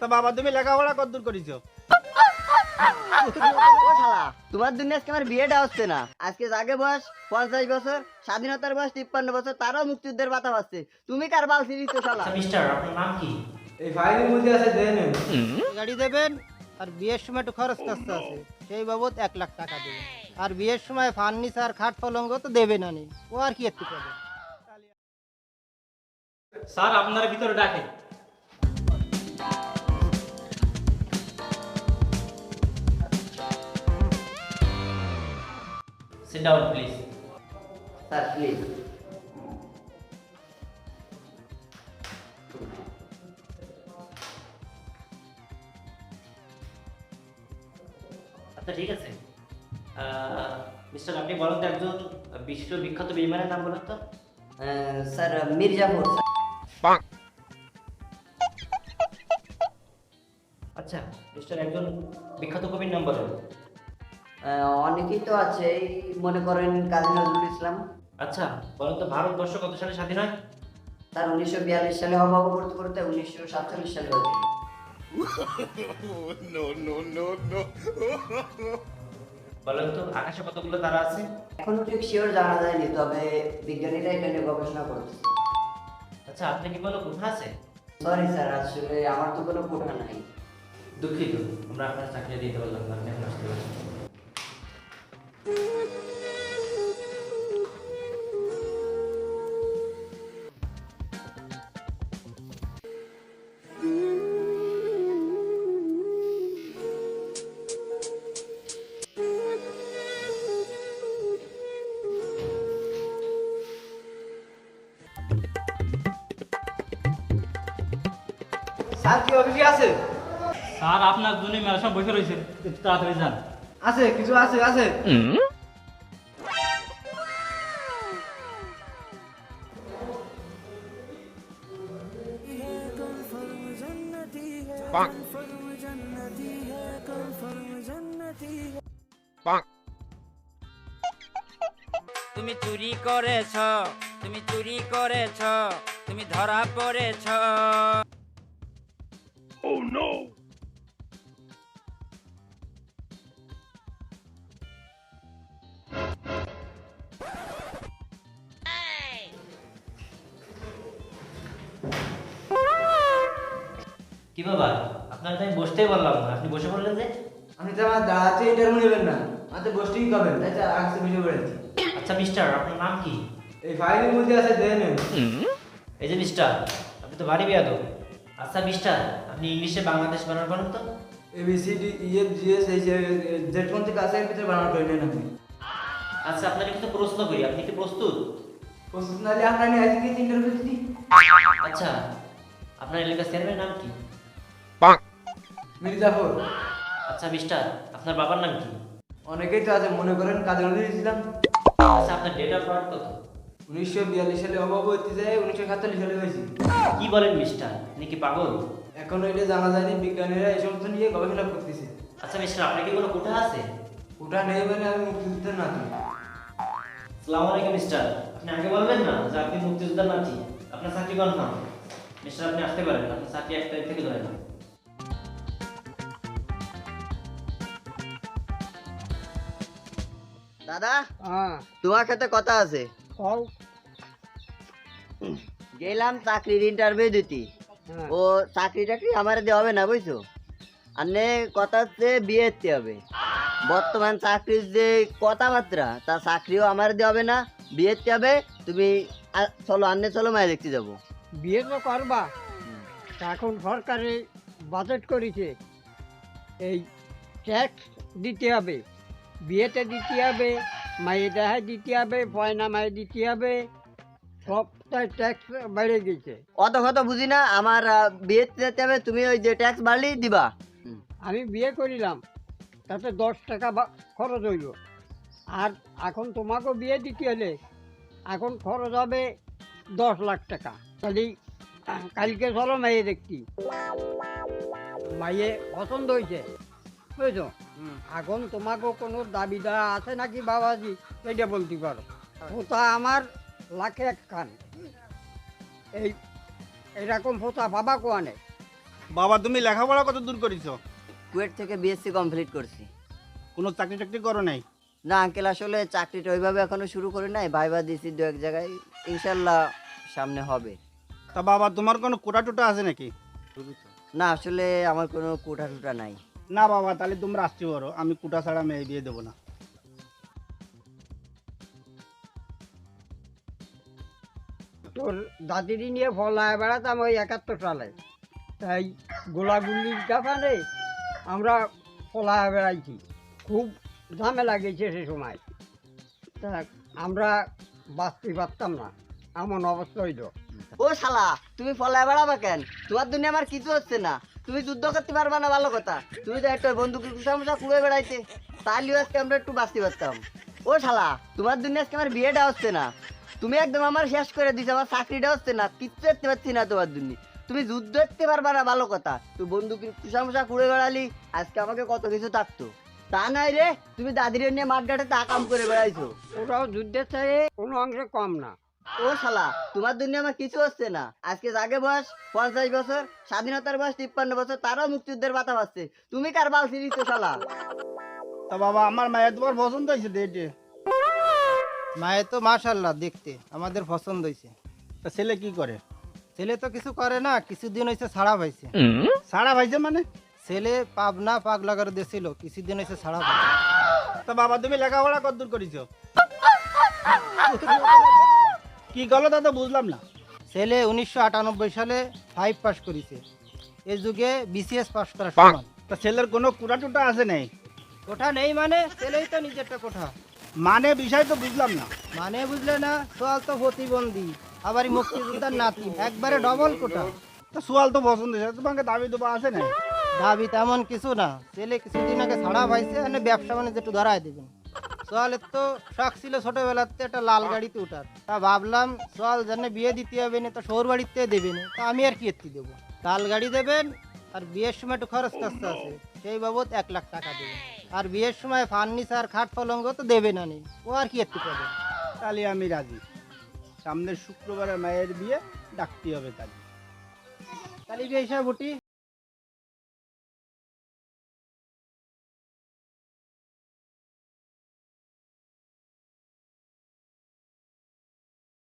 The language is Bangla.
তা বাবা তুমি লেখাপড়া কদ্দূর করেছ? তোমার দুনিয়া আজকে আমার বিয়েটা হচ্ছে না। আজকে আগে বয়স পঞ্চাশ বছর স্বাধীনতার বয়স তিপ্পান্ন বছর তারাও মুক্তিযুদ্ধের বাতা পাচ্ছে তুমি কার বাল ছিড়িছো শালা? আচ্ছা মিস্টার আপনার নাম কি? এই ফাইলের মধ্যে আছে দেন গাড়ি দেবেন আর বিয়ের সময় একটু খরচ করতে আছে। সেই বাবদ এক লাখ টাকা দেবেন। আর বিয়ের সময় ফার্নিচার খাট পলঙ্গ তো দেবে না নি ও আর কি একটু পাবে স্যার আপনার ভিতরে ডাকে। Sit down please sir please আচ্ছা ঠিক আছে। মিস্টার আপনি বলেন তো একজন বিশ্ব বিখ্যাত বিমানের নাম বলুন তো। স্যার মির্জাপুর আচ্ছা মিস্টার একজন বিখ্যাত কবির নাম বলেন। অনেকেই তো আছে এই মনে করেন কাজী নজরুল ইসলাম। আচ্ছা বলেন তো ভারতবর্ষ কত সালে স্বাধীন হয়? তার উনিশশো বিয়াল্লিশ সালে অভাব করতে করতে উনিশশো সাতচল্লিশ সালে হয়েছিল। বলেন তো আকাশে কতগুলো তারা আছে? এখনও ঠিক শিওর জানা যায়নি তবে বিজ্ঞানীরা এটা নিয়ে গবেষণা করছে। আচ্ছা আপনি কি কোনো কোথা আছে? সরি স্যার আসলে আমার তো কোনো কোঠা নাই। দুঃখিত আমরা আপনার চাকরি দিতে পারলাম না আপনি আসতে পারেন। স্যার কি অফিসে আছে? স্যার আপনার জন্য মেলার সময় বসে রয়েছে। একটু তাড়াতাড়ি যান। আছে কিছু আছে আছে। তুমি চুরি করেছ তুমি চুরি করেছ তুমি ধরা পড়েছ। কি বাবা আপনার তো আমি বসতেই বললাম না। আপনি বসে পড়লেন যে? আপনি তো আমার দাঁড়াতে ইন্টারভিউ নেবেন না। আমাকে বসতেই কবেন তাই তো আজকে ভিডিও করেছি আচ্ছা মিস্টার আপনার নাম কি? এই ফাইলের মধ্যে আছে দেন এই যে মিস্টার আপনি তো বাড়ি বিয়া তো আচ্ছা মিস্টার আপনি ইংলিশে বাংলাদেশ বানান করেন তো? A B C D E F G S এই যে জেড কোন থেকে এর ভিতরে বানানো করে নেন আপনি? আচ্ছা আপনাকে কিন্তু প্রশ্ন করি আপনি কি প্রস্তুত? প্রস্তুত নাহলে আপনার নিয়ে আজকে ইন্টারভিউ দিদি আচ্ছা আপনার এলাকার চেয়ারম্যান নাম কি? মির্জাফর আচ্ছা মিস্টার আপনার বাবার নাম কি? অনেকেই তো আছে মনে করেন কাজী নজরুল ইসলাম আচ্ছা আপনার ডেট অফ বার্থ কত? উনিশশো বিয়াল্লিশ সালে অভাব হইতে যায় উনিশশো সাতচল্লিশ সালে হয়েছে। কি বলেন মিস্টার? আপনি কি পাগল? এখনও এটা জানা যায়নি বিজ্ঞানীরা এই সমস্ত নিয়ে গবেষণা করতেছে। আচ্ছা মিস্টার আপনার কি কোনো কোঠা আছে? ওটা নেই মানে আমি মুক্তিযুদ্ধের নাতি সালাম আলাইকুম মিস্টার। আপনি আগে বলবেন না যে আপনি মুক্তিযোদ্ধার নাতি। আপনার চাকরি কনফার্ম মিস্টার আপনি আসতে পারেন আপনার চাকরি এক তারিখ থেকে ধরে না। দাদা হ্যাঁ। তোমার সাথে কথা আছে। গেলাম চাকরির ইন্টারভিউ দিতি। ও চাকরি টাকরি আমার দিয়ে হবে না বুঝছ? আনে কথা হচ্ছে বিয়ে দিতে হবে। বর্তমান চাকরির যে কথাবার্তা তা চাকরিও আমার দিয়ে হবে না বিয়ে দিতে হবে। তুমি চলো আন্নে চলো মায়ে দেখতে যাব। বিয়ে তো করবা। তা এখন সরকারে বাজেট করেছে। এই ট্যাক্স দিতে হবে। বিয়েতে দিতে হবে মায়ে দেহায় দিতে হবে পয়না মায়ে দিতে হবে ট্যাক্স বেড়ে গেছে। অত কথা বুঝি না আমার বিয়ে যেতে হবে তুমি ওই যে ট্যাক্স বাড়লেই দিবা। আমি বিয়ে করিলাম তাতে দশ টাকা খরচ হইল। আর এখন তোমাকেও বিয়ে দিতে হলে এখন খরচ হবে দশ লাখ টাকা। তাহলে কালকে চলো মাইয়ে দেখতি মাইয়ে পছন্দ হয়েছে বুঝছ? এখন তোমাকেও কোনো দাবি দেওয়া আছে নাকি বাবাজি? এটা বলতে পারো। ফোতা আমার লাখে এক খান এই এরকম ফোতা বাবা কোয়ানে? বাবা তুমি লেখাপড়া কত দূর করেছ? কুয়েট থেকে বিএসসি কমপ্লিট করছি। কোনো চাকরি টাকরি করো নাই? না আঙ্কেল আসলে চাকরিটা ওইভাবে এখনও শুরু করি নাই ভাইবা দিয়েছি দু এক জায়গায় ইনশাল্লাহ সামনে হবে। তা বাবা তোমার কোনো কোটা টোটা আছে নাকি? না আসলে আমার কোনো কোঠা টুটা নাই। না বাবা তাহলে তোমরা আসতে পারো আমি কোটা ছাড়া মেয়ে বিয়ে দেবো না। তোর দাদিরি নিয়ে ফলায় বেড়াতাম ওই একাত্তর সালে। তাই গোলাগুলির ব্যাপারে আমরা ফলায় বেড়াইছি। খুব ঝামেলা গেছে সে সময়। তা আমরা বাঁচতে পারতাম না। এমন অবস্থা হইল। ও শালা, তুমি ফলায় বেড়াবা কেন? তোমার দুনিয়া আমার কিছু হচ্ছে না। তুমি যুদ্ধ করতে পারবা না, ভালো কথা। তুমি তো একটা বন্দুকের কুসামুসা কুড়ে বেড়াইতে। তাহলেও আজকে আমরা একটু বাঁচতে পারতাম। ও শালা, তোমার দুনিয়া আজকে আমার বিয়েটা হচ্ছে না। তুমি একদম আমার শেষ করে দিছো আমার চাকরিটা হচ্ছে না কিচ্ছু করতে পারছি না তোমার দুনি তুমি যুদ্ধ করতে পারবা না ভালো কথা। তুই বন্দুকের কুসামুসা কুড়ে বেড়ালি? আজকে আমাকে কত কিছু থাকতো। তা নাই রে তুমি দাদিরে নিয়ে মাঠঘাটে তা কাম করে বেড়াইছো। ওরাও যুদ্ধের চেয়ে কোনো অংশে কম না। ও শালা তোমার দুনিয়া আমার কিছু হচ্ছে না। আজকে জাগে বয়স পঞ্চাশ বছর স্বাধীনতার বয়স তিপ্পান্ন বছর তারাও মুক্তিযুদ্ধের মাথা পাচ্ছে তুমি কার বাল ছিড়িছ শালা? তা বাবা আমার মায়ের তোমার পছন্দ হয়েছে ডেটে মায়ে তো মাশাল্লাহ দেখতে, আমাদের পছন্দ হয়েছে। তা ছেলে কি করে? ছেলে তো কিছু করে না, কিছুদিন হয়েছে ছাড়া পাইছে। সারা ভাইছে মানে? ছেলে পাবনা পাগলা করে দিয়েছিল, কিছুদিন হয়েছে ছাড়া পাইছে। তা বাবা, তুমি লেখাপড়া কত দূর করেছ? কি গেলো তা তো বুঝলাম না। ছেলে উনিশশো আটানব্বই সালে ফাইভ পাস করেছে। এই যুগে বিসিএস পাস করা সমান। তা ছেলের কোনো কোটা টোটা আছে নাই? কোঠা নেই মানে ছেলেই তো নিজেরটা কোঠা। মানে বিষয় তো বুঝলাম না। মানে বুঝলে না সোয়াল তো প্রতিবন্ধী আবার মুক্তিযোদ্ধার নাতি একবারে ডবল কোটা। তা সোয়াল তো পছন্দ হয়েছে তোমাকে দাবি দেবো আছে না? দাবি তেমন কিছু না ছেলে কিছুদিন আগে ছাড়া পাইছে মানে ব্যবসা বাণিজ্য একটু ধরাই দেবেন। সোয়ালের তো শখ ছিল ছোটবেলাতে একটা লাল গাড়িতে উঠার। তা ভাবলাম সোয়াল জানে বিয়ে দিতে হবে না তা শহর বাড়িতে দেবে না তা আমি আর কি এত্তি দেবো? লাল গাড়ি দেবেন আর বিয়ের সময় একটু খরচ করতে আছে সেই বাবদ এক লাখ টাকা দেবেন। আর বিয়ের সময় ফার্নিচার খাট পলঙ্গ তো দেবে না নি। ও আর কি একটু পাবে তাহলে আমি রাজি। সামনের শুক্রবারে মায়ের বিয়ে ডাকতে হবে তাহলে। তাহলে বিয়ে হিসাব উঠি